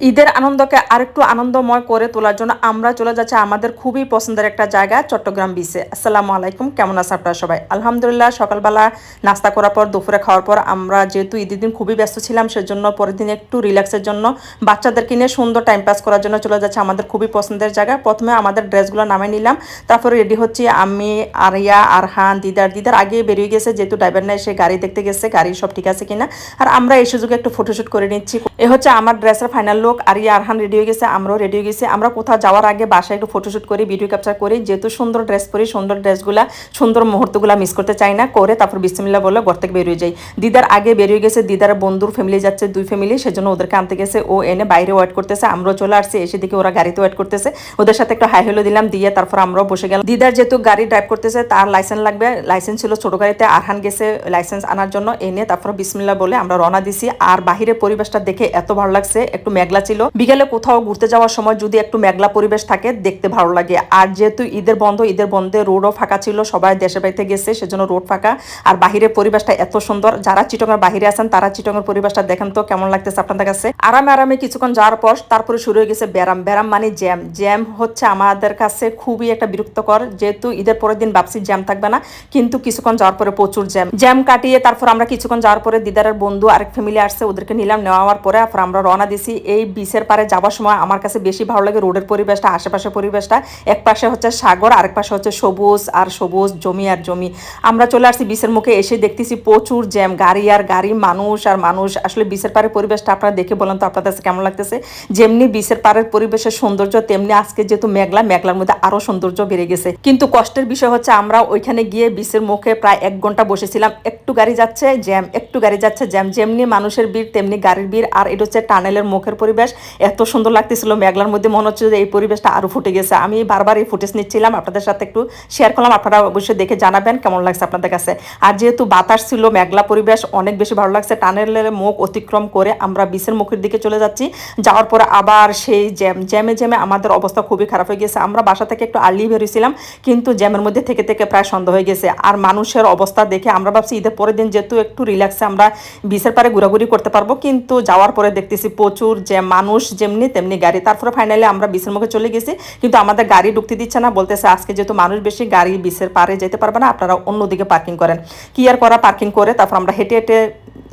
ঈদের আনন্দকে আরেকটু আনন্দময় করে তোলার জন্য আমরা চলে যাচ্ছি আমাদের খুবই পছন্দের একটা জায়গা, চট্টগ্রাম বিচে আসসালামু আলাইকুম, কেমন আছে আপনারা সবাই? আলহামদুলিল্লাহ, সকালবেলা নাস্তা করার পর, দুপুরে খাওয়ার পর আমরা যেহেতু ঈদের দিন খুবই ব্যস্ত ছিলাম, সেজন্য পরের দিন একটু রিল্যাক্সের জন্য বাচ্চাদেরকে নিয়ে সুন্দর টাইম পাস করার জন্য চলে যাচ্ছে আমাদের খুবই পছন্দের জায়গা। প্রথমে আমাদের ড্রেসগুলো নামে নিলাম, তারপরে রেডি হচ্ছি আমি, আরিয়া, আরহান, দিদার। দিদার আগে বেরিয়ে গেছে, যেহেতু ড্রাইভার নাই, সে গাড়ি দেখতে গেছে গাড়ি সব ঠিক আছে কিনা। আর আমরা এই সুযোগে একটু ফটোশ্যুট করে নিচ্ছি। এ হচ্ছে আমার ড্রেসের ফাইনাল লোক আর ইয়ে আরহান রেডি হয়ে গেছে, আমরাও রেডি হয়ে গেছি। আমরা কোথাও যাওয়ার আগে বাসায় একটু ফটোশুট করি ভিডিও ক্যাপচার করি। যেহেতু সুন্দর ড্রেস পরি, সুন্দর ড্রেসগুলা সুন্দর মুহূর্তগুলো মিস করতে চাই না, করে তারপর বিসমিল্লা বলে ঘর থেকে বেরিয়ে যাই। দিদার আগে বেরিয়ে গেছে, দিদার বন্ধুর ফ্যামিলি যাচ্ছে, দুই ফ্যামিলি সেজন্য ওদেরকে আনতে গেছে। ও এনে বাইরে ওয়েট করতেছে, আমরাও চলে আসছি, এসে দিকে ওরা গাড়িতে ওয়েট করতেছে। ওদের সাথে একটু হাই হেলো দিলাম, দিয়ে তারপর আমরাও বসে গেলাম। দিদার যেহেতু গাড়ি ড্রাইভ করতেছে, তার লাইসেন্স লাগবে। লাইসেন্স ছিল ছোট গাড়িতে, আরহান গেছে লাইসেন্স আনার জন্য। এনে তারপর বিসমিল্লা বলে আমরা রওনা দিছি। আর বাহিরের পরিবেশটা দেখে এত ভালো লাগছে, একটু মেঘলা ছিল। বিকেলে কোথাও ঘুরতে যাওয়ার সময় যদি একটু মেঘলা পরিবেশ থাকে, দেখতে ভালো লাগে। আর যেহেতু ঈদের বন্ধ, ঈদের বন্ধে রোডও ফাঁকা ছিল, সবাই দেশে বাড়িতে গেছে, সেজন্য রোড ফাঁকা। আর বাহিরের পরিবেশটা এত সুন্দর, যারা চিটংয়ের বাহিরে আছেন, তারা চিটংয়ের পরিবেশটা দেখেন তো, কেমন লাগতেছে আপনাদের কাছে? আরামে আরামে কিছুক্ষণ যাওয়ার পর তারপরে শুরু হয়ে গেছে ব্যারাম ব্যারাম মানে জ্যাম। জ্যাম হচ্ছে আমাদের কাছে খুবই একটা বিরক্তকর। যেহেতু ঈদের পরের দিন ভাবছি জ্যাম থাকবে না, কিন্তু কিছুক্ষণ যাওয়ার পরে প্রচুর জ্যাম। জ্যাম কাটিয়ে তারপর আমরা কিছুক্ষণ যাওয়ার পরে দিদারের বন্ধু আরেক ফ্যামিলি আসছে, ওদেরকে নিলাম। নেওয়ার পরে আমরা রওনা দিছি। এই বিচের পারে যাওয়ার সময় আমার কাছে বেশি ভালো লাগে রোডের পরিবেশটা, আশেপাশের পরিবেশটা। এক পাশে হচ্ছে সাগর, আরেক পাশে হচ্ছে সবুজ, আর সবুজ জমি আর জমি। আমরা চলে আসছি বিচের মুখে, এসে দেখতেছি প্রচুর জ্যাম, গাড়ি আর গাড়ি, মানুষ আর মানুষ। আসলে বিচের পাড়ের পরিবেশটা আপনারা দেখে বলেন তো আপনাদের কাছে কেমন লাগতেছে? যেমনি বিচের পাড়ের পরিবেশের সৌন্দর্য, তেমনি আজকে যেহেতু মেঘলা, মেঘলার মধ্যে আরও সৌন্দর্য বেড়ে গেছে। কিন্তু কষ্টের বিষয় হচ্ছে আমরা ওইখানে গিয়ে বিচের মুখে প্রায় এক ঘণ্টা বসেছিলাম। একটু গাড়ি যাচ্ছে, জ্যাম, একটু গাড়ি যাচ্ছে, জ্যাম। যেমনি মানুষের ভিড়, তেমনি গাড়ির ভিড়। আর এটা হচ্ছে টানেলের মুখের পরিবেশ এত সুন্দর লাগতেছিল মেঘলার মধ্যে, মনে হচ্ছে যে এই পরিবেশটা আরও ফুটে গেছে। আমি বারবার এই ফুটেজ নিচ্ছিলাম, আপনাদের সাথে একটু শেয়ার করলাম, আপনারা অবশ্যই দেখে জানাবেন কেমন লাগছে আপনাদের কাছে। আর যেহেতু বাতাস ছিল, মেঘলা পরিবেশ, অনেক বেশি ভালো লাগছে, টানেলের মুখ অতিক্রম করে আমরা বিচের মুখের দিকে চলে যাচ্ছি। যাওয়ার পরে আবার সেই জ্যাম, জ্যামে জ্যামে আমাদের অবস্থা খুবই খারাপ হয়ে গেছে। আমরা বাসা থেকে একটু আর্লি বেরিয়েছিলাম কিন্তু জ্যামের মধ্যে থেকে থেকে প্রায় সন্দেহ হয়ে গেছে। আর মানুষের অবস্থা দেখে আমরা ভাবছি, ঈদের পরের দিন যেহেতু একটু রিল্যাক্সে আমরা বিচের পারে ঘোরাঘুরি করতে পারব, কিন্তু যাওয়ার পরে দেখতেছি প্রচুর যে মানুষ যেমনি তেমনি গাড়ি। তারপরে ফাইনালি আমরা বিচের মুখে চলে গেছি, কিন্তু আমাদের গাড়ি ঢুকতে দিচ্ছে না, বলতেছে আজকে যেহেতু মানুষ বেশি, গাড়ি বিচের পারে যেতে পারবে না, আপনারা অন্যদিকে পার্কিং করেন। কি আর করা পার্কিং করে? তারপর আমরা হেঁটে হেঁটে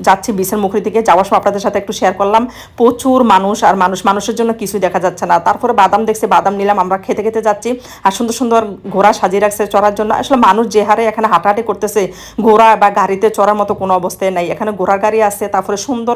যাচ্ছি বিচের মুখের দিকে। যাওয়ার সময় আপনাদের সাথে একটু শেয়ার করলাম, প্রচুর মানুষ আর মানুষ, মানুষের জন্য কিছুই দেখা যাচ্ছে না। তারপরে বাদাম দেখছি, বাদাম নিলাম, আমরা খেতে খেতে যাচ্ছি। আর সুন্দর সুন্দর ঘোড়া সাজিয়ে রাখছে চড়ার জন্য। আসলে মানুষ যে হারে এখানে হাঁটাহাঁটি করতেছে, ঘোড়া বা গাড়িতে চড়ার মতো কোনো অবস্থায় নাই। এখানে ঘোড়ার গাড়ি আছে, তারপরে সুন্দর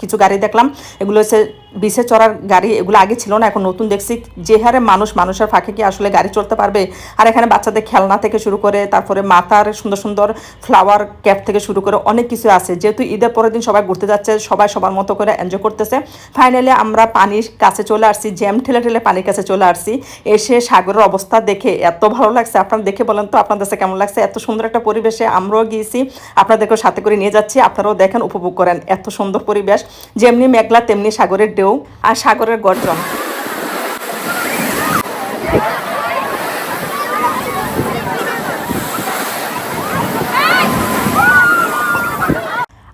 কিছু গাড়ি দেখলাম। এগুলো হচ্ছে বিচে চড়ার গাড়ি এগুলো আগে ছিল না, এখন নতুন দেখছি। যে হারে মানুষ, মানুষের ফাঁকে কি আসলে গাড়ি চলতে পারবে? আর এখানে বাচ্চাদের খেলনা থেকে শুরু করে, তারপরে মাথার সুন্দর সুন্দর ফ্লাওয়ার ক্যাপ থেকে শুরু করে অনেক কিছু আছে। যেহেতু ঈদের পরের দিন সবাই ঘুরতে যাচ্ছে, সবাই সবার মতো করে এনজয় করতেছে। ফাইনালি আমরা পানির কাছে চলে আসছি, জ্যাম ঠেলে ঠেলে পানির কাছে চলে আসছি। এসে সাগরের অবস্থা দেখে এত ভালো লাগছে। আপনারা দেখে বলেন তো, আপনাদের কাছে কেমন লাগছে? এত সুন্দর একটা পরিবেশে আমরাও গিয়েছি, আপনাদেরকেও সাথে করে নিয়ে যাচ্ছি। আপনারাও দেখেন, উপভোগ করেন এত সুন্দর পরিবেশ। যেমনি মেঘলা, তেমনি সাগরের ঢেউ আর সাগরের গর্জন।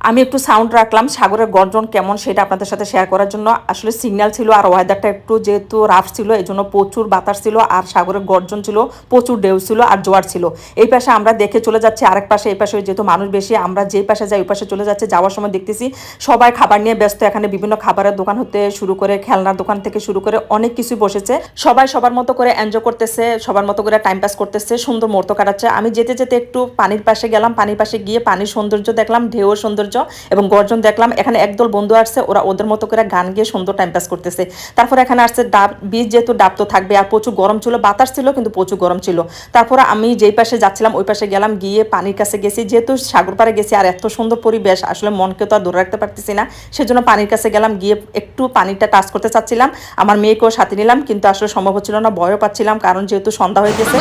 আমি একটু সাউন্ড রাখলাম। সাগরের গর্জন কেমন সেটা আপনাদের সাথে শেয়ার করার জন্য। আসলে সিগন্যাল ছিল আর ওয়েদারটা একটু যেহেতু রাফ ছিল এই জন্য প্রচুর বাতাস ছিল আর সাগরের গর্জন ছিল, প্রচুর ঢেউ ছিল আর জোয়ার ছিল। এই পাশে আমরা দেখে চলে যাচ্ছি, আরেক পাশে, এই পাশে যেহেতু মানুষ বেশি, আমরা যেই পাশে যাই ওই পাশে চলে যাচ্ছে, যাওয়ার সময় দেখতেছি সবাই খাবার নিয়ে ব্যস্ত। এখানে বিভিন্ন খাবারের দোকান হতে শুরু করে, খেলনার দোকান থেকে শুরু করে অনেক কিছু বসেছে। সবাই সবার মতো করে এনজয় করতেছে, সবার মতো করে টাইম পাস করতেছে, সুন্দর মুহূর্ত কাটাচ্ছে। আমি যেতে যেতে একটু পানির পাশে গেলাম, পানির পাশে গিয়ে পানির সৌন্দর্য দেখলাম ঢেউর সৌন্দর্য এবং গর্জন দেখলাম, এখানে একদল বন্ধু আসছে, ওরা ওদের মতো করে গান গিয়ে সুন্দর টাইম পাস করতেছে। তারপরে এখানে আসছে ডাব, বীজ যেহেতু ডাব তো থাকবে আর প্রচুর গরম ছিল, বাতাস ছিল কিন্তু প্রচুর গরম ছিল। তারপরে আমি যেই পাশে যাচ্ছিলাম, ওই পাশে গেলাম, গিয়ে পানির কাছে গেছি, যেহেতু সাগর পাড়ে গেছি আর এত সুন্দর পরিবেশ, আসলে মনকে তো আর ধরে রাখতে পারতেছি না, সেজন্য পানির কাছে গেলাম, গিয়ে একটু পানিটা টাচ করতে চাচ্ছিলাম। আমার মেয়েকেও সাথে নিলাম, কিন্তু আসলে সম্ভব হচ্ছিল না ভয়ও পাচ্ছিলাম, কারণ যেহেতু সন্ধ্যা হয়ে গেছে।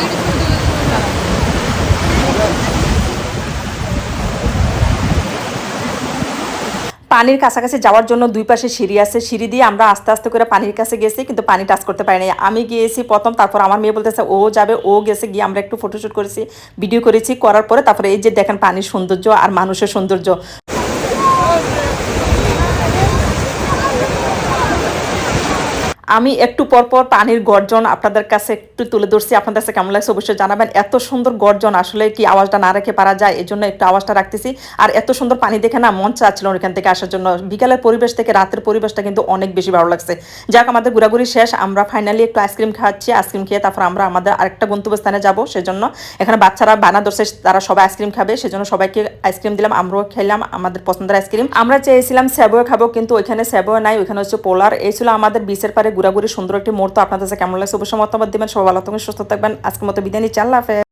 পানির কাছাকাছি যাওয়ার জন্য দুই পাশে সিঁড়ি আছে। সিঁড়ি দিয়ে আমরা আস্তে আস্তে করে পানির কাছে গেছি, কিন্তু পানি টাচ করতে পারিনি। আমি গিয়েছি প্রথম, তারপর আমার মেয়ে বলতেছে, ও যাবে, ও গেছে, গিয়ে আমরা একটু ফটোশ্যুট করেছি ভিডিও করেছি। করার পরে তারপরে এই যে দেখেন পানির সৌন্দর্য আর মানুষের সৌন্দর্য। আমি একটু পর পর পানির গর্জন আপনাদের কাছে একটু তুলে ধরছি। আপনাদের কাছে কেমন লাগছে অবশ্যই জানাবেন। এত সুন্দর গর্জন আসলে কি আওয়াজটা না রেখে পারা যায় এই জন্য একটু আওয়াজটা রাখতেছি। আর এত সুন্দর পানি দেখে না মন চাচ্ছিল ওখান থেকে আসার জন্য। বিকালের পরিবেশ থেকে রাতের পরিবেশটা কিন্তু অনেক বেশি ভালো লাগছে। যাক, আমাদের ঘোরাঘুরি শেষ। আমরা ফাইনালি একটু আইসক্রিম খাচ্ছি আইসক্রিম খেয়ে তারপর আমরা আমাদের আরেকটা গন্তব্যস্থানে যাব। সেজন্য এখানে বাচ্চারা বানা ধরছে, তারা সবাই আইসক্রিম খাবে। সেজন্য সবাইকে আইসক্রিম দিলাম, আমরাও খেলাম, আমাদের পছন্দের আইসক্রিম আমরা চেয়েছিলাম স্যাবো খাব, কিন্তু ওইখানে স্যাবো নাই, ওইখানে হচ্ছে পোলার এই ছিল আমাদের বিচের পারে ঘোরাঘুরি সুন্দর একটি মুহূর্ত। আপনাদের কাছে কেমন লাগছে? অবশ্যই মতামত দিবেন। সবাই ভালো থাকবেন, সুস্থ থাকবেন। আজকের মতো বিদায় নিচ্ছি। আল্লাহ হাফেজ।